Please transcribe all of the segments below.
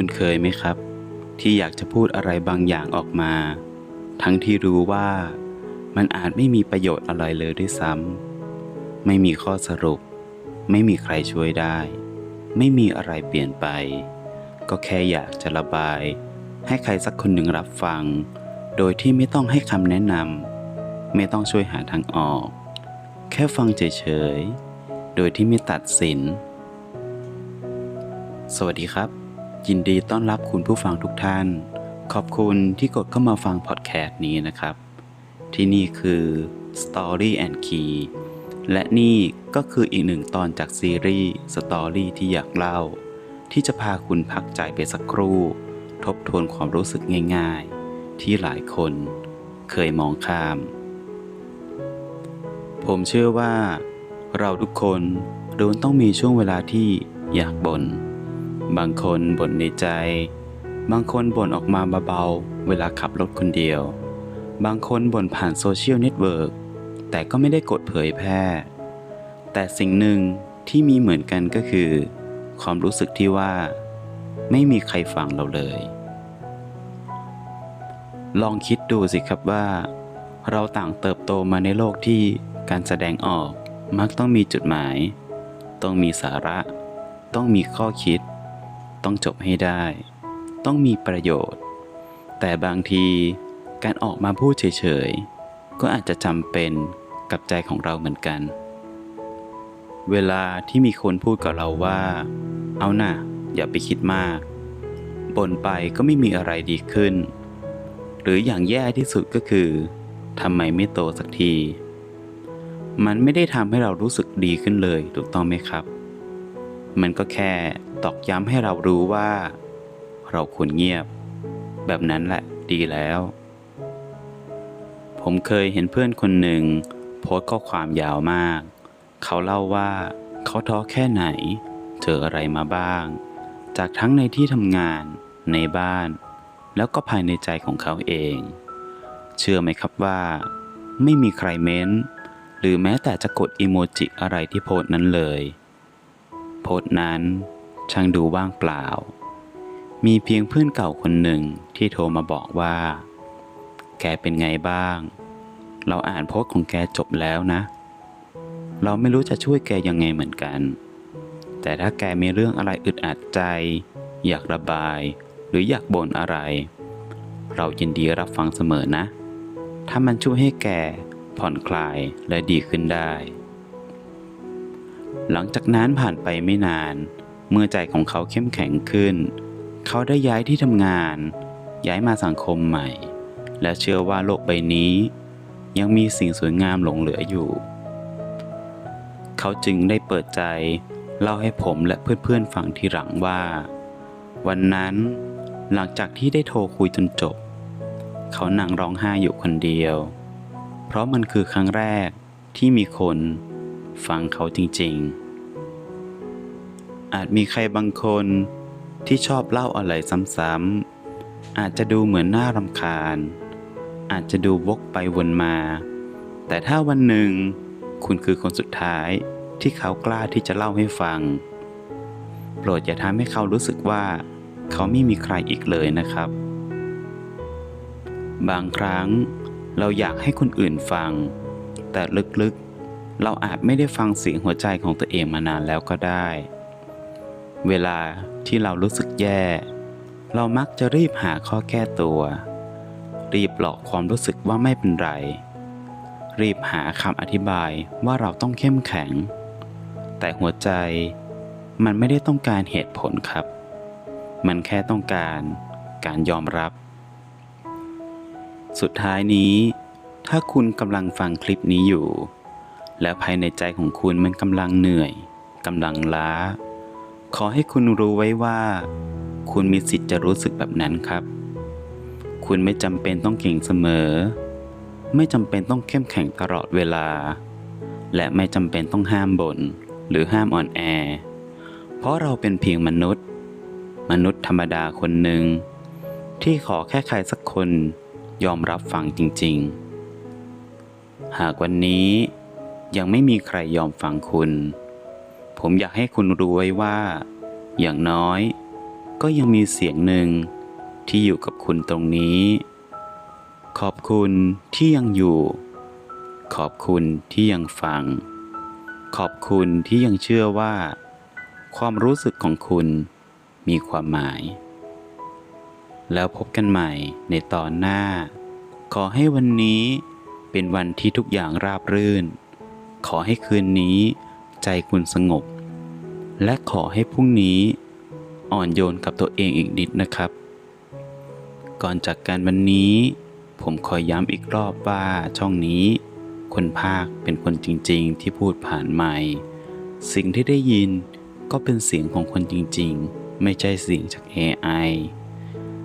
คุณเคยไหมครับ ที่อยากจะพูดอะไรบางอย่างออกมา ทั้งที่รู้ว่ามันอาจไม่มีประโยชน์อะไรเลยด้วยซ้ำไม่มีข้อสรุป ไม่มีใครช่วยได้ ไม่มีอะไรเปลี่ยนไป ก็แค่อยากจะระบาย ให้ใครสักคนหนึ่งรับฟัง โดยที่ไม่ต้องให้คำแนะนำไม่ต้องช่วยหาทางออก แค่ฟังเฉยๆโดยที่ไม่ตัดสิน สวัสดีครับ ยินดีต้อนรับคุณผู้ฟังทุกท่าน ขอบคุณที่กดเข้ามาฟังพอดแคสต์นี้นะครับ ที่นี่คือ Story and Key และนี่ก็คืออีกหนึ่งตอนจากซีรีส์ Story ที่อยากเล่า ที่จะพาคุณพักใจไปสักครู่ ทบทวนความรู้สึกง่ายๆ ที่หลายคนเคยมองข้าม ผมเชื่อว่า เราทุกคนล้วนต้องมีช่วงเวลาที่อยากบน่น บางคนบ่นในใจ บางคนบ่นออกมาเบาๆ เวลาขับรถคนเดียว บางคนบ่นผ่านโซเชียลเน็ตเวิร์กแต่ก็ไม่ได้กดเผยแพร่ แต่สิ่งหนึ่งที่มีเหมือนกันก็คือ ความรู้สึกที่ว่า ไม่มีใครฟังเราเลย ลองคิดดูสิครับว่า เราต่างเติบโตมาในโลกที่การแสดงออกมักต้องมีจุดหมาย ต้องมีสาระ ต้องมีข้อคิด ต้องจบให้ได้ ต้องมีประโยชน์ แต่บางทีการออกมาพูดเฉยๆ ก็อาจจะจำเป็นกับใจของเราเหมือนกัน เวลาที่มีคนพูดกับเราว่า เอาน่ะ อย่าไปคิดมากบ่นไปก็ไม่มีอะไรดีขึ้น หรืออย่างแย่ที่สุดก็คือทำไมไม่โตสักที มันไม่ได้ทำให้เรารู้สึกดีขึ้นเลยถูกต้องไหมครับ มันก็แค่ ตอกย้ำให้เรารู้ว่า เราควรเงียบ แบบนั้นแหละดีแล้ว ผมเคยเห็นเพื่อนคนหนึ่ง โพสข้อความยาวมาก เขาเล่าว่าเขาท้อแค่ไหน เจออะไรมาบ้าง จากทั้งในที่ทำงานในบ้าน แล้วก็ภายในใจของเขาเอง เชื่อไหมครับว่า ไม่มีใครเม้น หรือแม้แต่จะกดอีโมจิอะไรที่โพสนั้นเลย โพสนั้น ช่างดูว่างเปล่า มีเพียงเพื่อนเก่าคนหนึ่งที่โทรมาบอกว่า แกเป็นไงบ้าง เราอ่านโพสต์ของแกจบแล้วนะ เราไม่รู้จะช่วยแกยังไงเหมือนกัน แต่ถ้าแกมีเรื่องอะไรอึดอัดใจ อยากระบาย หรืออยากบ่นอะไร เรายินดีรับฟังเสมอนะ ถ้ามันช่วยให้แกผ่อนคลายและดีขึ้นได้ หลังจากนั้นผ่านไปไม่นาน เมื่อใจของเขาเข้มแข็งขึ้น เขาได้ย้ายที่ทำงาน ย้ายมาสังคมใหม่ และเชื่อว่าโลกใบนี้ ยังมีสิ่งสวยงามหลงเหลืออยู่ เขาจึงได้เปิดใจเล่าให้ผมและเพื่อนๆฟังทีหลังว่า วันนั้นหลังจากที่ได้โทรคุยจนจบ เขานั่งร้องไห้อยู่คนเดียว เพราะมันคือครั้งแรกที่มีคนฟังเขาจริงๆ อาจมีใครบางคนที่ชอบเล่าอะไรซ้ำๆอาจจะดูเหมือนน่ารำคาญ อาจจะดูวกไปวนมา แต่ถ้าวันหนึ่ง คุณคือคนสุดท้ายที่เขากล้าที่จะเล่าให้ฟัง โปรดอย่าทำให้เขารู้สึกว่า เขาไม่มีใครอีกเลยนะครับ บางครั้งเราอยากให้คนอื่นฟัง แต่ลึกๆ เราอาจไม่ได้ฟังเสียงหัวใจของตัวเองมานานแล้วก็ได้ เวลาที่เรารู้สึกแย่ เรามักจะรีบหาข้อแก้ตัว รีบหลอกความรู้สึกว่าไม่เป็นไร รีบหาคำอธิบายว่าเราต้องเข้มแข็ง แต่หัวใจมันไม่ได้ต้องการเหตุผลครับ มันแค่ต้องการการยอมรับ สุดท้ายนี้ ถ้าคุณกำลังฟังคลิปนี้อยู่ และภายในใจของคุณมันกำลังเหนื่อยกำลังล้า ขอให้คุณรู้ไว้ว่า คุณมีสิทธิ์จะรู้สึกแบบนั้นครับ คุณไม่จำเป็นต้องเก่งเสมอ ไม่จำเป็นต้องเข้มแข็งตลอดเวลา และไม่จำเป็นต้องห้ามบน่นหรือห้ามอ่อนแอ เพราะเราเป็นเพียงมนุษย์ มนุษย์ธรรมดาคนหนึ่ง ที่ขอแค่ใครสักคนยอมรับฟังจริง ๆ หากวันนี้ยังไม่มีใครยอมฟังคุณ ผมอยากให้คุณรู้ไว้ว่า อย่างน้อย ก็ยังมีเสียงหนึ่งที่อยู่กับคุณตรงนี้ ขอบคุณที่ยังอยู่ ขอบคุณที่ยังฟัง ขอบคุณที่ยังเชื่อว่า ความรู้สึกของคุณมีความหมาย แล้วพบกันใหม่ในตอนหน้า ขอให้วันนี้เป็นวันที่ทุกอย่างราบรื่น ขอให้คืนนี้ ใจคุณสงบ และขอให้พรุ่งนี้อ่อนโยนกับตัวเองอีกนิดนะครับ ก่อนจากการวันนี้ ผมขอย้ำอีกรอบว่าช่องนี้ คนภาคเป็นคนจริงๆ ที่พูดผ่านไมค์สิ่งที่ได้ยินก็เป็นเสียงของคนจริงๆ ไม่ใช่เสียงจาก AI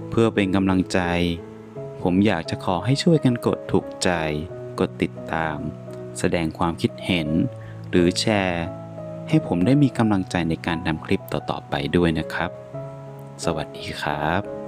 เพื่อเป็นกำลังใจ ผมอยากจะขอให้ช่วยกันกดถูกใจ กดติดตาม แสดงความคิดเห็น หรือแชร์ ให้ผมได้มีกำลังใจในการทำคลิปต่อๆไปด้วยนะครับ สวัสดีครับ